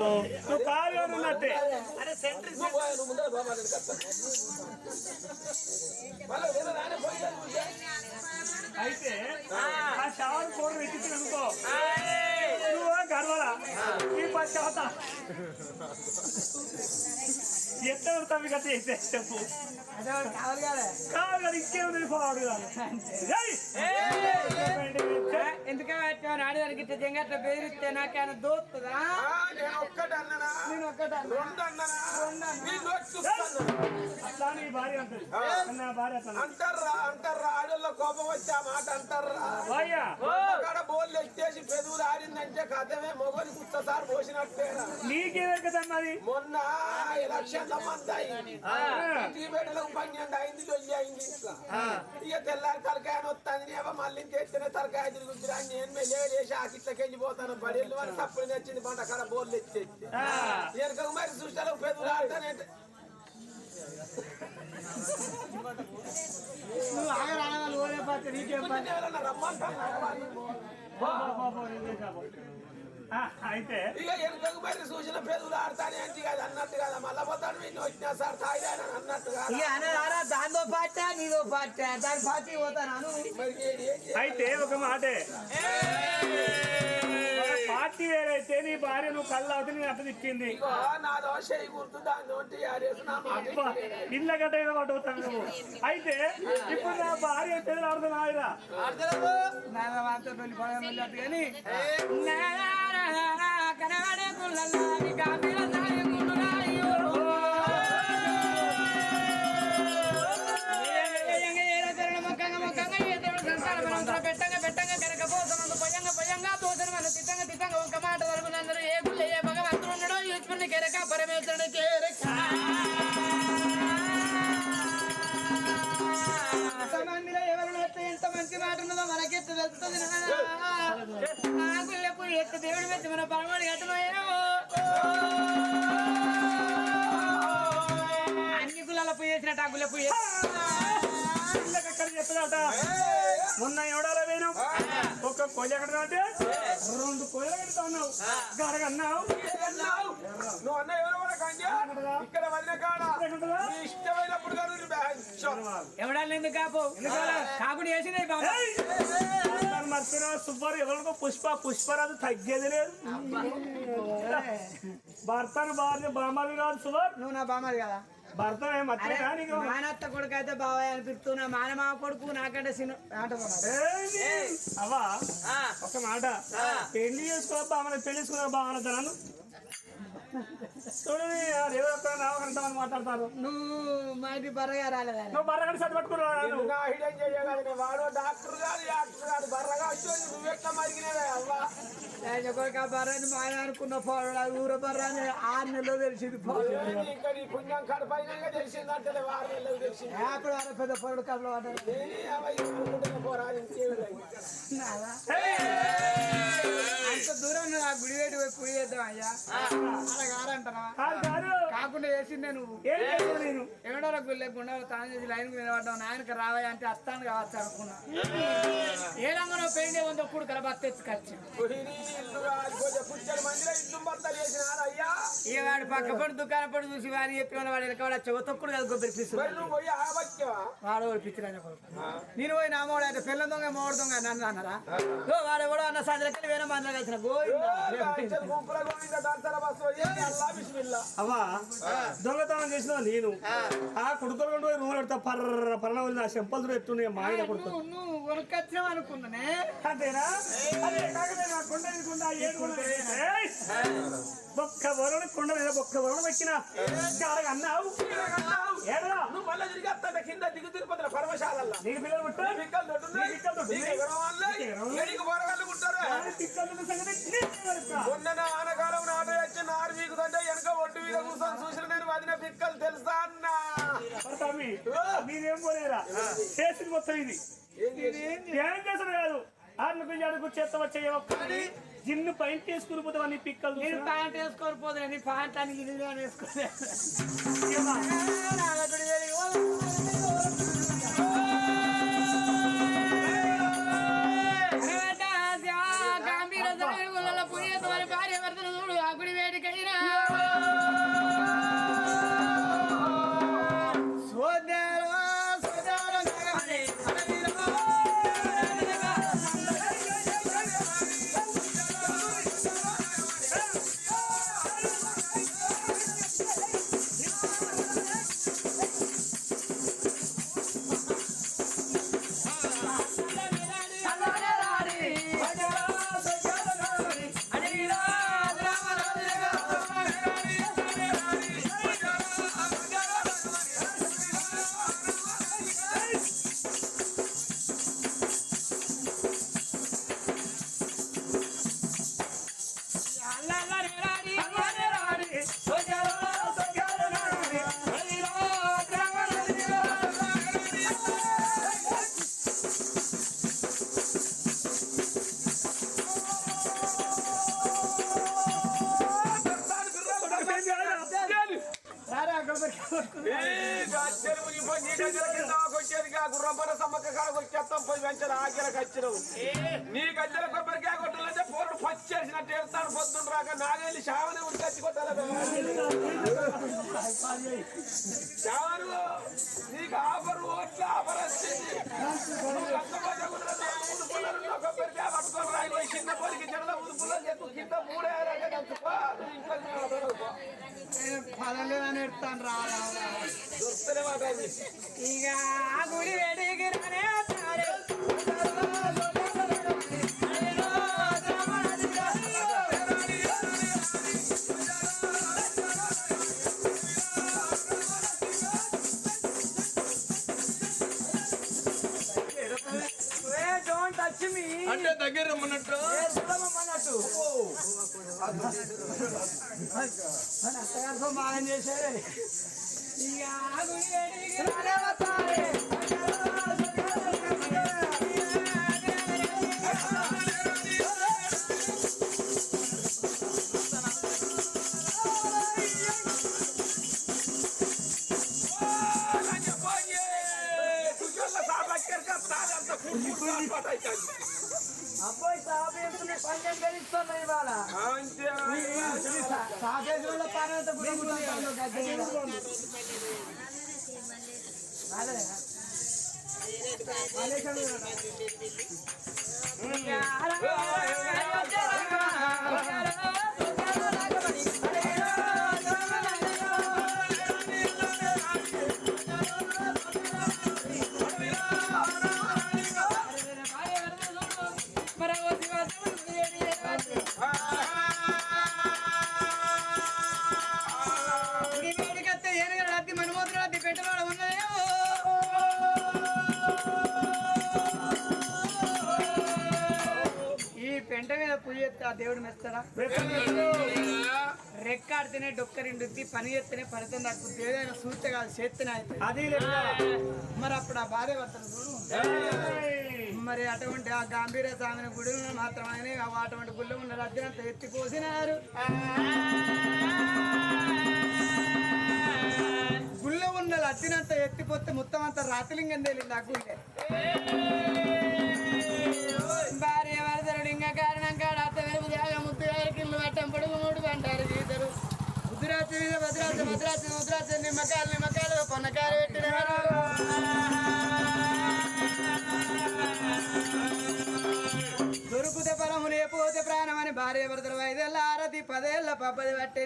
నువ్వు కాదు అన్నట్టే అరే సెంటర్ నువ్వు పోయి, నువ్వు ముందర బాబా నేను కడతా. మళ్ళా వేరే నాయన పోయి దాన్ని చూసా. అయితే ఆ షవర్ కూర వెతికి గర్వలా ఈ పశ్చాత ఎట్లా పెడతావు కథ అయితే చెప్పు. కావాలి కదా. ఇంకేముంది పోవాడు పెట్టావు? ఆడదానికి ఇట్లా జంగట్ల బెదిరిస్తే నాకేమైనా దోస్తుందా నేను ఒక్కటి అన్నానా? నేను ఒక్కట రెండు అన్నానా. అట్లా నీ భార్య అంటది. నా భార్య అట్లా అంటారా అంటారా ఆడల్లో కోపం వచ్చి ఆ మాట అంటారా అక్కడ బోర్లు ఎత్తేసి పెదవులు ఆడిందంటే కథమే మొగలి కుత్తసారి పోసినట్టేరా నీకేదన్నది మొన్న ఎలక్షన్ మందాయి ఇంటికి పెట్టలకు పన్నెండు అయింది లొల్లి అయింది ఇంట్లో. ఇక తెల్లారి తలకాయ వస్తాను నేమో మళ్ళీ తెచ్చిన తలకాయ తిరుగుతురా నేను మెల్లగా చేసి ఆ కిట్లకి వెళ్ళిపోతాను. పడేళ్ళు వారు తప్పుడు నచ్చింది పంట అక్కడ బోర్లు ఎత్తేసి. వెనక మరి చూసాను పెదవులు ఆడతానంటే. నువ్వు పాత్ర నీకేం పని? అయితే ఇక వెనుకకు మరి చూసిన పెదవులు ఆడతానే అంటే కాదు అన్నట్టు కదా. మళ్ళా పోతాడు వీళ్ళు వచ్చినా సార్ తాయిదాని అన్నట్టు కాదు. దాంతో పాట నీదో పాట? దాని పార్టీ పోతాను? అయితే ఒక మాటే. వేరైతే నీ భార్య నువ్వు కళ్ళు అవుతుంది నేను అట్ట తిప్పింది. ఇగో నా దోశ ఈ గుర్తు దాని నోటి ఆడేసి నా మాట అబ్బా, ఇళ్ళ గడ్డ ఏదో పట్టుకుతాను నువ్వు. అయితే ఇప్పుడు నా భార్య పేరు ఆడుతున్నా ఆయరా కనబడే దోషను మన తిట్టంగ తిట్టంగ ఒక మాట వరకు అందరూ ఏ గుళ్ళ ఏ భగవంతుడు ఉండడో ఈశ్వరుని కెరక పరమేశ్వరుని కెరక. ఎంతమందిలో ఎవరు నడితే ఎంత మంచి మాట ఉన్నదో మనకెత్తు తెలుస్తుంది ఆ గుళ్ళ పుల్లు ఎత్తు దేవుడి మెచ్చి మన పరమాడు కట్టమయ్యాము అన్ని గుళ్ళ పుయ్యి వేసినట్టు ఆ గుళ్ళ పుయ్యి ఎక్కడ చెప్పాడట మొన్న ఎవడాలో వేను ఒక కోజ ఎక్కడ అంటే రెండు కోజలు కడతా ఉన్నావు గడగన్నావు అన్నావు. నువ్వు అన్న ఎవరు? ఇక్కడ వదిన కాడ. ఇష్టమైనప్పుడు. ఎవడాలి ఎందుకు కాపు కాకుడు వేసింది బాబా. మర్చిన సుబ్బారు ఎవరికో పుష్ప పుష్పరాజు తగ్గేది లేదు. భర్తను భార్య బామ్మది కాదు సుబర్ నువ్వు నా బామ్మది కదా? భర్త మానత్త కొడుకు అయితే బాబాయ్ అనిపిస్తున్నా మానమావ కొడుకు నాకంటే ఏయ్! అవ్వా? ఒక మాట. పెళ్ళి చేసుకో పెళ్ళి చేసుకున్నా బాగుంటాను చూడండి ఏదో ఒక నావకంతమంది మాట్లాడతారు? నువ్వు మా ఇంటి బర్రగా రాలేదా నువ్వు బర్రగడి నువ్వు నా హిడెన్ చేయగలదు. నేను వాడు? డాక్టర్ కాదు యాక్టర్ కాదు బర్రగా వచ్చి నువ్వెట్లా మరిగినవే అవ్వా? నేను కొడుకు బర్రని మా ఆయన అనుకున్న పోడు ఊర బర్ర అని ఆరు నెలలో తెలిసింది పోడు ఇక్కడ ఈ పుణ్యం కడపైన తెలిసింది. అప్పుడు వారు పెద్ద పొరడు కళ్ళు పడ్డారు ఇంకేమి. నాదా? అంత దూరం ఆ గుడి వేటి పోయి కుడి చేద్దాం అయ్యా. అలా కాకుండా వేసిందే నువ్వు. నేను. ఎవడో గుళ్ళే గుండె తాను చేసి లైన్ నిలబడ్డావు నాయనకి రావయ్య అంటే అత్తాను కావచ్చు అనుకున్నా. ఏ రంగంలో పెయింట్ ఉందో ఇప్పుడు కల బత్తెత్తుకొచ్చి పుహిని ఇల్లు కాదు, కొంచెం పుచ్చడి మందిలో ఇల్లు బద్దలు చేసినారు అయ్యా? ఇక వాడు పక్క పడి దుకాణం పడి చూసి వాడిని చెప్పి వాడు వెనక వాడు చెవ తొక్కుడు కదా ఆవచ్చవా? వాడు వాడు పిచ్చిరాజ కొడుకు. నేను పోయి నా మోడు అయితే పిల్ల దొంగ మోడు దొంగ నన్ను అన్నారా? వాడు ఎవడో అన్న సాయంత్రం వేరే మందిలో అవ్వా దొంగతనం చేసిన నేను. ఆ. కొడుకులు కొండు పోయి రూమ్ పెడతా పర్ర పర్ణ వెళ్ళి నా చెంపలు ఎత్తున్నాయి మా ఆయన కొడుకు. అంతేనా! ఒక్క వరుణ కొండ మీద ఒక్క వరుణ అడగ అన్నావు? ఏడరా నువ్వు మళ్ళీ తిరిగి వస్తాడు కింద దిగు తిరుపతిలో పరమశాలల్లో. నీకు పిల్లలు పుట్టు పిక్కలు తెలుసా అన్న మరి పోలేరా చేసింది మొత్తం ఇది ధ్యానం చేసిన కాదు ఆరుకు అడుగు చేత జిన్ను పైన తీసుకుని పోతే అన్ని పిక్కలు నేను? ప్యాంట్ వేసుకొని పోతే నీ ప్యాంట్ అని ఇది వేసుకోలేదు పోరుడు పచ్చేసినట్టు ఏడుతాడు పొద్దున్న రాక నాగేళ్ళు శావని ఉడికొచ్చి శావను నీకు ఆఫర్ ఓట్ల ఆఫర్ వచ్చింది. నువ్వు పట్టుకొని రాయి పోయి చిన్న పొలికి జడల మూడు చెప్పు కింద మూడే పదలేదని ఎడతాను రా రా, మాట ఇక ఆ గుడి వేడికి రానే అత్తగారితో మాయం చేశారే ఇక పని పెంట మీద పూజ చేస్తే ఆ దేవుడు మెస్తాడా రెక్కాడితేనే డొక్కరిండుద్ది పని చేస్తేనే ఫలితం దక్కుద్ది ఏదైనా సూచన కాదు చేస్తేనే అది. మరి అప్పుడు ఆ భార్య భర్తలు చూడు ఏయ్. మరి అటువంటి ఆ గాంభీర్య స్వామిని గుడిలో మాత్రమే అటువంటి గుళ్ళు ఉన్న రద్దనంత ఎత్తిపోసినారు గుళ్ళో ఉన్న లద్దినంత ఎత్తిపోతే మొత్తం అంతా రాతిలింగం తేలింది ఆ గుళ్ళే ముద్దురాత్రి మీద భద్రాత్రి భద్రాత్రి ముద్రాత్రి నిమ్మకాయలు నిమ్మకాయలు పొన్నకాయలు పెట్టినారు దొరుకుతే పరము లేకపోతే ప్రాణం అని భార్య భర్తలు ఐదేళ్ళ ఆరతి పదేళ్ళ పబ్బది పట్టి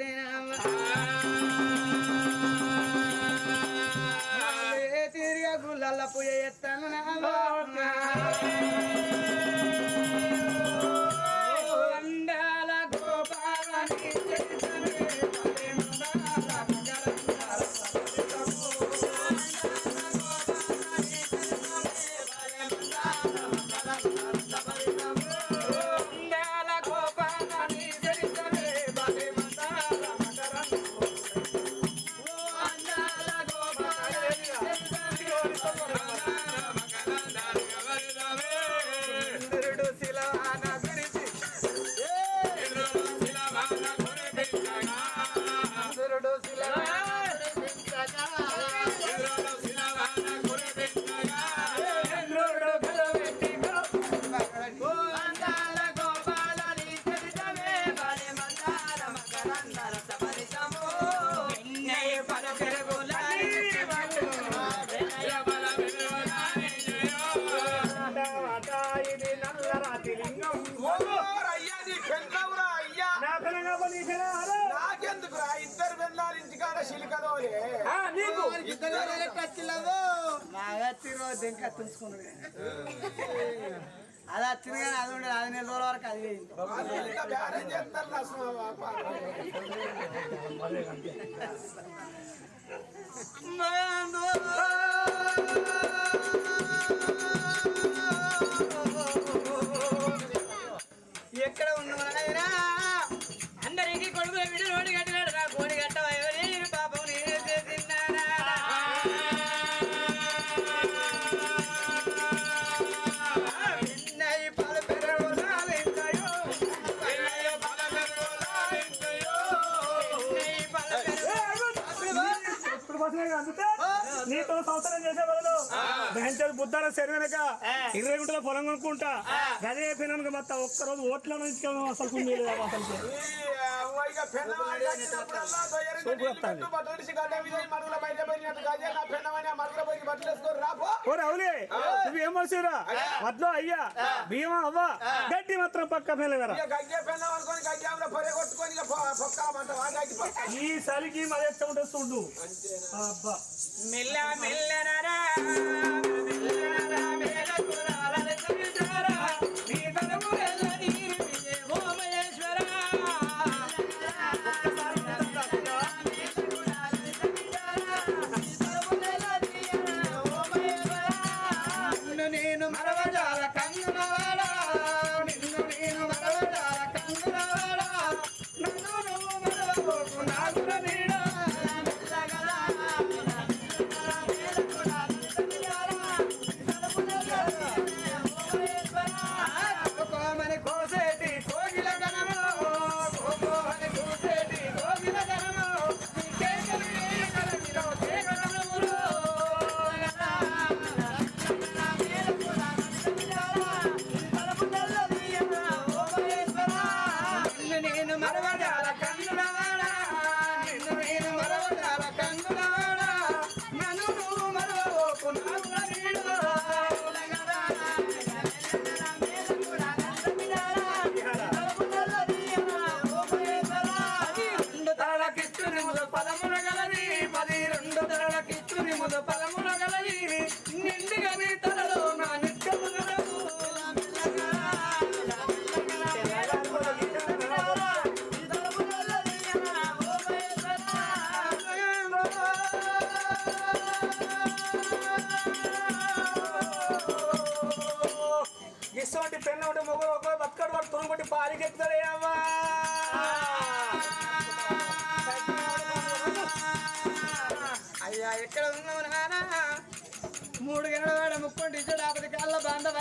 తీరిగా గుళ్ళల్ల పూజ చేస్తాను అందాల నాకెందుకురా ఇద్దరు వెళ్ళాలి ఇంటికాడ శిలికదోలే ఆ, నీకు ఇద్దరు రోజు ఇంకా తుంచుకున్నాడు అది వచ్చింది కానీ అది ఉండదు అది నెల రోజుల వరకు అది పోయింది. అందుకే నీతో సంవత్సరం చేసే బదులు బెంచర్ బుద్ధాల శరీరం వెనక ఇరవై గుంటల పొలం కొనుక్కుంటా. గదే అయిపోయినాక మొత్తం ఒక్కరోజు ఓట్ల నుంచి అసలు ఓ రావులే నువ్వు ఏం మనిషిరా? వడ్లో అయ్యా. బియ్యం అవ్వ. గడ్డి మాత్రం పక్క అనుకొని గజ్జాములో ఈ చలికి మరి ఎట్లా ఉంటుంది చూడు. అబ్బా. మెల్ల మెల్లనరా.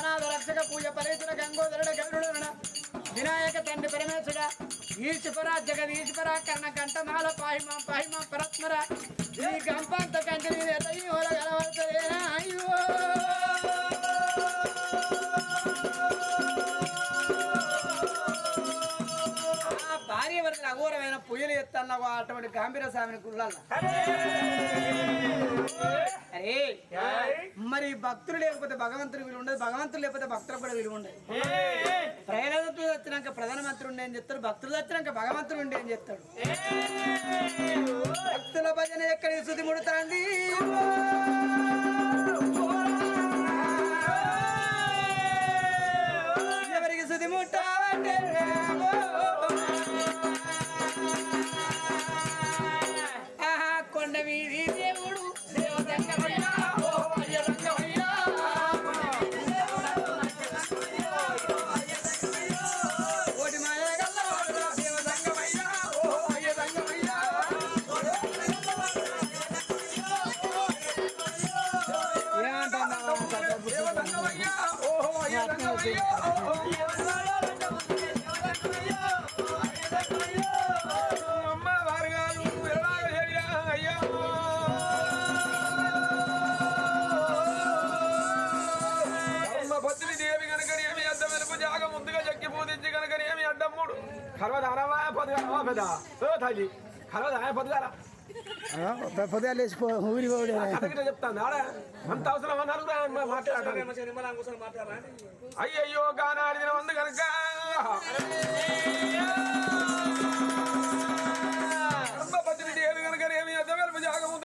కాళ్ళ రక్షక పూజ పరేతుడ గంగోదరుడ గరుడు వినాయక తండ్రి పరమేశ్వర ఈశ్వర జగదీశ్వర కర్ణ కంఠమాల పాహిమ పాహిమ పరత్మర. ఈ గంపంత కంటి మీద అయ్యో అన్న అటువంటి గాంభీర స్వామిని గుళ్ళల్లా అరే మరి భక్తులు లేకపోతే భగవంతుడు విలువ ఉండదు భగవంతుడు లేకపోతే భక్తులు కూడా విలువ ఉండదు. ప్రయాణతులు వచ్చినాక ప్రధానమంత్రి ఉండే అని చెప్తాడు భక్తులు వచ్చినాక భగవంతుడు ఉండే అని చెప్తాడు. భక్తుల భజన ఎక్కడ శుద్ధి ముడుతాంది? ఎవరికి శుద్ధి ముట్టావంటే? పెద్ద ఓ తల్లి కలవదా? పొద్దుగారా పొద్దుగా లేచిపో ఊరి పోడే చెప్తాను ఆడ? అంత అవసరం అన్నారు మాట్లాడాలి? అయ్యయ్యో గానాడిన మందు కనుక.